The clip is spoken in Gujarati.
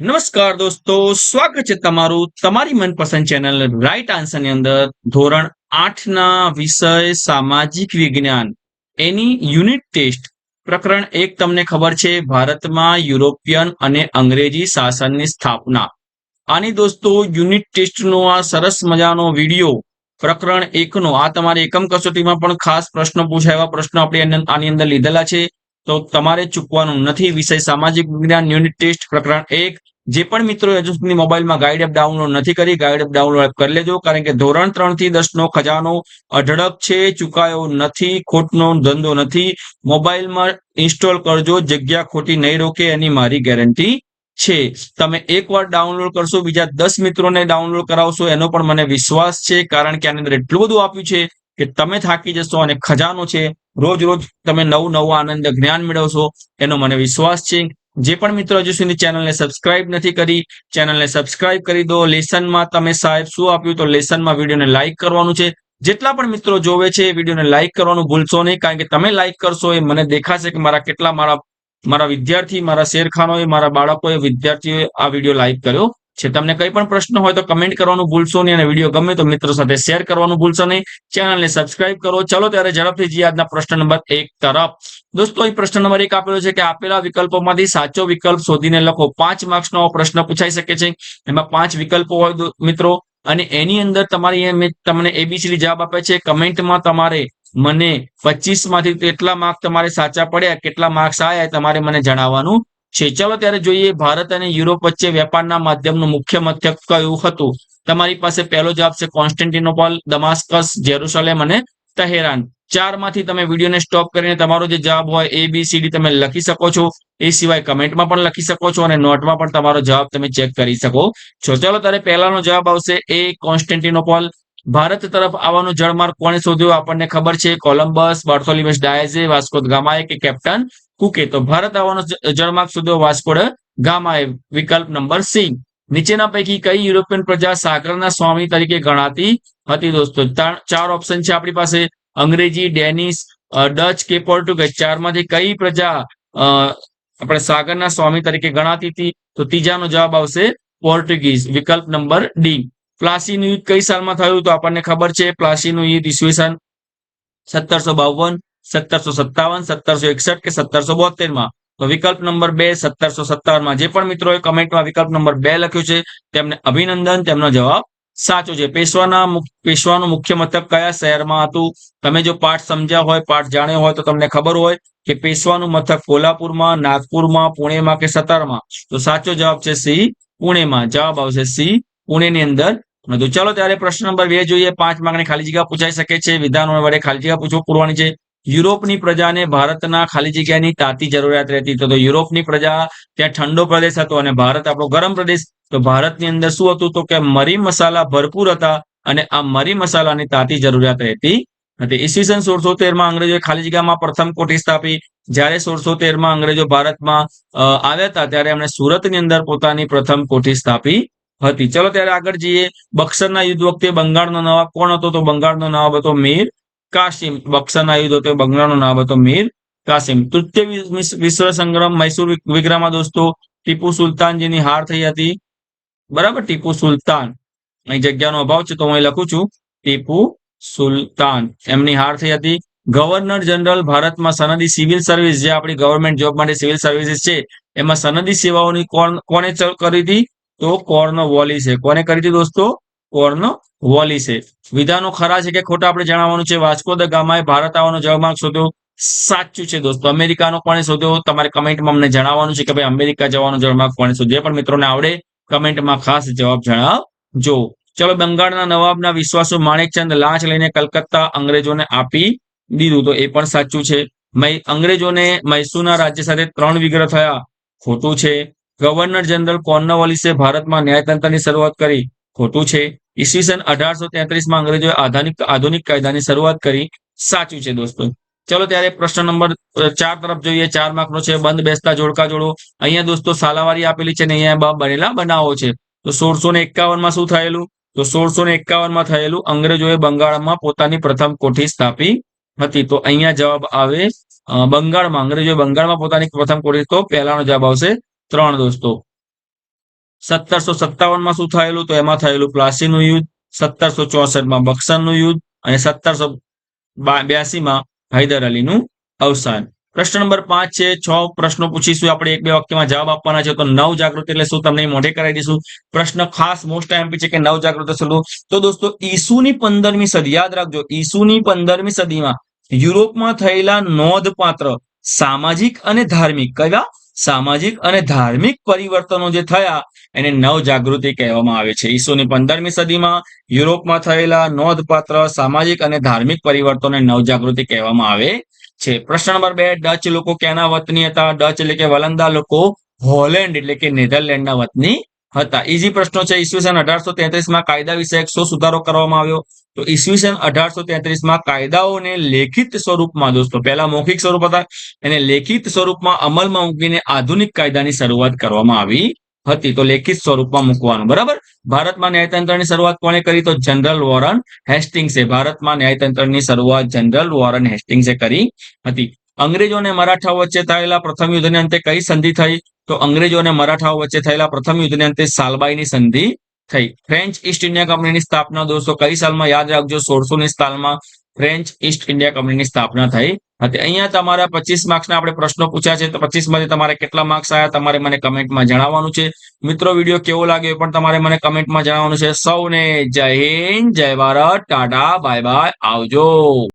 નમસ્કાર દોસ્તો, સ્વાગત છે તમારું તમારી મનપસંદ ચેનલ રાઈટ આન્સરની અંદર. ધોરણ આઠ ના વિષય સામાજિક વિજ્ઞાન. એની યુનિટ ટેસ્ટ પ્રકરણ એક તમને ખબર છે, ભારતમાં યુરોપિયન અને અંગ્રેજી શાસનની સ્થાપના. આની દોસ્તો યુનિટ ટેસ્ટનો આ સરસ મજાનો વીડિયો પ્રકરણ એકનો. આ તમારી એકમ કસોટીમાં પણ ખાસ પ્રશ્નો પૂછાય એવા પ્રશ્નો આપણે આની અંદર લીધેલા છે. તો તમારે ચૂકવાનું નથી. વિષય સામાજિક વિજ્ઞાન યુનિટ ટેસ્ટ પ્રકરણ એક. જે પણ મિત્રો હજુ સુધી મોબાઈલમાં ગાઈડ એપ ડાઉનલોડ નથી કરી ગાઈડ એપ ડાઉનલોડ કરી લેજો. કારણ કે ધોરણ ત્રણથી દસ નો ખજાનો અઢળક છે, ચુકાયો નથી, ખોટનો ધંધો નથી. મોબાઈલમાં ઇન્સ્ટોલ કરજો, જગ્યા ખોટી નહીં રોકે, એની મારી ગેરંટી છે. તમે એકવાર ડાઉનલોડ કરશો, બીજા દસ મિત્રોને ડાઉનલોડ કરાવશો, એનો પણ મને વિશ્વાસ છે, કારણ કે આની અંદર એટલું બધું આપ્યું છે કે તમે થાકી જશો અને ખજાનો છે, રોજ રોજ તમે નવું નવું આનંદ, જ્ઞાન મેળવશો, એનો મને વિશ્વાસ છે. જે પણ મિત્રો હજુ સુધી ચેનલને સબસ્ક્રાઇબ નથી કરી, ચેનલને સબસ્ક્રાઇબ કરી દો. લેસનમાં તમે સાહેબ શું આપ્યું તો લેસનમાં વિડીયોને લાઇક કરવાનું છે. જેટલા પણ મિત્રો જોવે છે, એ વિડીયોને લાઇક કરવાનું ભૂલશો નહીં, કારણ કે તમે લાઇક કરશો એ મને દેખાશે કે મારા કેટલા મારા મારા વિદ્યાર્થી, મારા શેરખાનોએ, મારા બાળકોએ, વિદ્યાર્થીઓએ આ વીડિયો લાઇક કર્યો. છે. તમને કંઈ પણ પ્રશ્ન હોય તો કમેન્ટ કરવાનું ભૂલશો નહીં અને વીડિયો ગમે તો મિત્રો સાથે શેર કરવાનું ભૂલશો નહીં. ચેનલને સબસ્ક્રાઇબ કરો. ચલો ત્યારે ઝડપથી જઈએ આજના પ્રશ્ન નંબર એક તરફ. દોસ્તો અહીં પ્રશ્ન નંબર એક આપેલો છે કે આપેલા વિકલ્પોમાંથી સાચો વિકલ્પ શોધીને લખો. પાંચ માર્ક્સનો પ્રશ્ન પૂછાઈ શકે છે. એમાં પાંચ વિકલ્પો હોય મિત્રો. અને એની અંદર તમારી તમને એબીસીડી જવાબ આપે છે. કમેન્ટમાં તમારે મને પચીસમાંથી કેટલા માર્ક તમારે સાચા પડ્યા, કેટલા માર્ક્સ આવ્યા તમારે મને જણાવવાનું છે. ચાલો ત્યારે જોઈએ ભારત અને યુરોપ વચ્ચે વેપારના માધ્યમનું મુખ્ય મથક કયું હતું? તમારી પાસે પહેલો જવાબ છે કોન્સ્ટન્ટિનોપોલ, દમાસ્કસ, જેરુસલેમ અને તહેરાન. ચારમાંથી તમે વિડીયોને સ્ટોપ કરીને તમારો જે જવાબ હોય એ, બી, સી, ડી તમે લખી શકો છો. એ સિવાય કમેન્ટમાં પણ લખી શકો છો અને નોટમાં પણ તમારો જવાબ તમે ચેક કરી શકો છો. ચાલો ત્યારે પહેલાનો જવાબ આવશે એ, કોન્સ્ટન્ટિનોપોલ. ભારત તરફ આવવાનો જળમાર્ગ કોણે શોધ્યો? આપણને ખબર છે કોલમ્બસ બાર્થોલિમસ ડાયઝે, વાસ્કો ગામાએ કે કેપ્ટન કુકે તો ભારત આવવાનો જળમાર્ગ શોધો વાસ્કોડ ગામાએ વિકલ્પ નંબર સી. નીચેના પૈકી કઈ યુરોપિયન પ્રજા સાગરના સ્વામી તરીકે ગણાતી હતી દોસ્તો? ચાર ઓપ્શન છે આપણી પાસે. અંગ્રેજી, ડેનિશ ડચ કે પોર્ટુગીઝ. ચારમાંથી કઈ પ્રજા આપણે સાગરના સ્વામી તરીકે ગણાતી હતી? તો ત્રીજાનો જવાબ આવશે પોર્ટુગીઝ, વિકલ્પ નંબર ડી. પ્લાસીનું યુદ્ધ કઈ સાલમાં થયું? તો આપણને ખબર છે પ્લાસીનું યુદ્ધ ઈસવીસન સત્તરસો બાવન સત્તરસો સત્તાવન, સત્તરસો એકસઠ કે સત્તરસો બોતેરમાં? તો વિકલ્પ નંબર બે, સત્તરસો સત્તાવનમાં જે પણ મિત્રોએ કમેન્ટમાં વિકલ્પ નંબર બે લખ્યું છે, તેમને અભિનંદન, તેમનો જવાબ સાચો છે. પેશવાના પેશવાનું મુખ્ય મથક કયા શહેરમાં હતું? તમે જો પાઠ સમજ્યા હોય, પાઠ જાણ્યો હોય તો તમને ખબર હોય કે પેશવાનું મથક કોલ્હાપુરમાં, નાગપુરમાં, પુણેમાં કે સતારમાં? તો સાચો જવાબ છે સી, પુણેમાં. જવાબ આવશે સી, પુણેની અંદર. તો ચાલો ત્યારે પ્રશ્ન નંબર બે જોઈએ. પાંચ માર્કની ખાલી જગ્યા પૂછાઈ શકે છે. વિધાનો વડે ખાલી જગ્યા પૂછવું પૂરવાની છે. યુરોપની પ્રજાને ભારતના ખાલી જગ્યાની તાતી જરૂરિયાત રહેતી. તો યુરોપની પ્રજા ત્યાં ઠંડો પ્રદેશ હતો અને ભારત આપણો ગરમ પ્રદેશ. તો ભારતની અંદર શું હતું? તો કે મરી મસાલા ભરપૂર હતા અને આ મરી મસાલાની તાતી જરૂરિયાત રહેતી હતી. ઈસવીસન સોળસો તેરમાં અંગ્રેજોએ ખાલી જગ્યામાં પ્રથમ કોઠી સ્થાપી. જ્યારે સોળસો તેરમાં અંગ્રેજો ભારતમાં આવ્યા હતા, ત્યારે એમણે સુરતની અંદર પોતાની પ્રથમ કોઠી સ્થાપી હતી. ચલો ત્યારે આગળ જઈએ. બક્સરના યુદ્ધ વખતે બંગાળનો નવાબ કોણ હતો? તો બંગાળનો નવાબ હતો મીર કાશિમ બક્સન યુદ્ધ હતો બંગાળનો નામ હતો મીર કાસિમ તૃતીય વિશ્વ સંગ્રામ મૈસૂર વિગ્રહમાં દોસ્તો ટીપુ સુલતાનજીની હાર થઈ હતી બરાબર ટીપુ સુલતાન અહીં જગ્યાનો અભાવ છે તો હું લખું છું ટીપુ સુલતાન એમની હાર થઈ હતી ગવર્નર જનરલ ભારતમાં સનદી સિવિલ સર્વિસ જે આપણી ગવર્મેન્ટ જોબ માટે સિવિલ સર્વિસીસ છે એમાં સનદી સેવાઓની કોણ કોને કરી હતી તો કોર્ન વોલી છે કોને કરી હતી દોસ્તો કોર્ન વોલી વિધાનો ખરા છે કે ખોટા આપણે જણાવવાનું છે? વાસ્કો દ ગામાએ ભારત આવવાનો જવાબ શોધ્યો. સાચું છે દોસ્તો. અમેરિકાનો કોણે શોધ્યો? તમારે કમેન્ટમાં અમને જણાવવાનું છે કે ભાઈ અમેરિકા જવાનો જવાબ કોણે શોધ્યો? પણ મિત્રોને આવડે. કમેન્ટમાં ખાસ જવાબ જણાવજો. ચલો, બંગાળના નવાબના વિશ્વાસુ માણેકચંદ લાંચ લઈને કલકત્તા અંગ્રેજોને આપી દીધું. તો એ પણ સાચું છે. અંગ્રેજોને મૈસૂરના રાજ્ય સાથે ત્રણ વિગ્રહ થયા. ખોટું છે. ગવર્નર જનરલ કોર્નવોલિસે ભારતમાં ન્યાયતંત્રની શરૂઆત કરી. ખોટું છે. ઈસવીસન અઢારસો તેત્રીસમાં અંગ્રેજોએ આધુનિક આધુનિક કાયદાની શરૂઆત કરી. સાચું છે દોસ્તો. ચલો ત્યારે પ્રશ્ન નંબર ચાર તરફ જોઈએ. ચાર માર્કનો છે. બંધ, બેસતા, જોડકા, જોડો. અહીંયા દોસ્તો સાલાવારી આપેલી છે ને અહીંયા બનેલા બનાવો છે. તો સોળસો ને એકાવનમાં શું થયેલું? તો સોળસો ને એકાવનમાં થયેલું અંગ્રેજોએ બંગાળમાં પોતાની પ્રથમ કોઠી સ્થાપી હતી. તો અહીંયા જવાબ આવે બંગાળમાં. અંગ્રેજોએ બંગાળમાં પોતાની પ્રથમ કોઠી, તો પહેલાનો જવાબ આવશે ત્રણ દોસ્તો. સત્તરસો સત્તાવનમાં શું થયેલું? તો એમાં થયેલું પ્લાસીનું યુદ્ધ, સત્તરસો ચોસઠમાં બક્સરનું યુદ્ધ અને સત્તરસો બ્યાસીમાં હૈદર અલીનું અવસાન. પ્રશ્ન નંબર પાંચ છે, છ પ્રશ્નો પૂછીશું. આપણે એક બે વાક્યમાં જવાબ આપવાના છે. તો નવ જાગૃતિ એટલે શું? તમને મોઢે કરાવી દઈશું. પ્રશ્ન ખાસ મોસ્ટ એમપી છે કે નવ જાગૃતિ શું? તો દોસ્તો, ઈસુની પંદરમી સદી, યાદ રાખજો, ઈસુની પંદરમી સદીમાં યુરોપમાં થયેલા નોંધપાત્ર સામાજિક અને ધાર્મિક કયા? સામાજિક અને ધાર્મિક પરિવર્તનો જે થયા, એને નવજાગૃતિ કહેવામાં આવે છે. ઈસુની પંદરમી સદીમાં યુરોપમાં થયેલા નોંધપાત્ર સામાજિક અને ધાર્મિક પરિવર્તનોને નવજાગૃતિ કહેવામાં આવે છે. પ્રશ્ન નંબર બે, ડચ લોકો ક્યાંના વતની હતા? ડચ એટલે કે વલંદા લોકો, હોલેન્ડ એટલે કે નેધરલેન્ડના વતની હતા. ઈઝી પ્રશ્નો છે. ઈસવીસન અઢારસો તેત્રીસમાં કાયદા વિષયક શું સુધારો કરવામાં આવ્યો? તો ઈસવીસન અઢારસો તેત્રીસમાં કાયદાઓને લેખિત સ્વરૂપમાં દોસ્તો, પહેલા મૌખિક સ્વરૂપ હતા. એને લેખિત સ્વરૂપમાં અમલમાં મૂકીને આધુનિક કાયદાની શરૂઆત કરવામાં આવી હતી. તો લેખિત સ્વરૂપમાં મૂકવાનું, બરાબર? ભારતમાં ન્યાયતંત્રની શરૂઆત કોણે કરી? તો જનરલ વોરન હેસ્ટિંગ્સે, ભારતમાં ન્યાયતંત્રની શરૂઆત જનરલ વોરન હેસ્ટિંગ્સે કરી હતી. અંગ્રેજો અને મરાઠાઓ વચ્ચે થયેલા પ્રથમ યુદ્ધને અંતે કઈ સંધિ થઈ? તો અંગ્રેજો અને મરાઠાઓ વચ્ચે થયેલા પ્રથમ યુદ્ધને અંતે સાલબાઈની સંધિ થઈ. ફ્રેન્ચ ઈસ્ટ ઇન્ડિયા કંપનીની સ્થાપના દોસ્તો કઈ સાલમાં? યાદ રાખજો સોળસો ની સાલમાં ફ્રેન્ચ ઈસ્ટ ઇન્ડિયા કંપનીની સ્થાપના થઈ. હતી અહીંયા તમારા પચીસ માર્ક્સના આપણે પ્રશ્નો પૂછ્યા છે, તો પચીસમાંથી તમારે કેટલા માર્ક્સ આવ્યા, તમારે મને કમેન્ટમાં જણાવવાનું છે. મિત્રો, વીડિયો કેવો લાગ્યો પણ તમારે મને કમેન્ટમાં જણાવવાનું છે. સૌને જય હિન્દ, જય ભારત, ટાટા, બાય બાય, આવજો.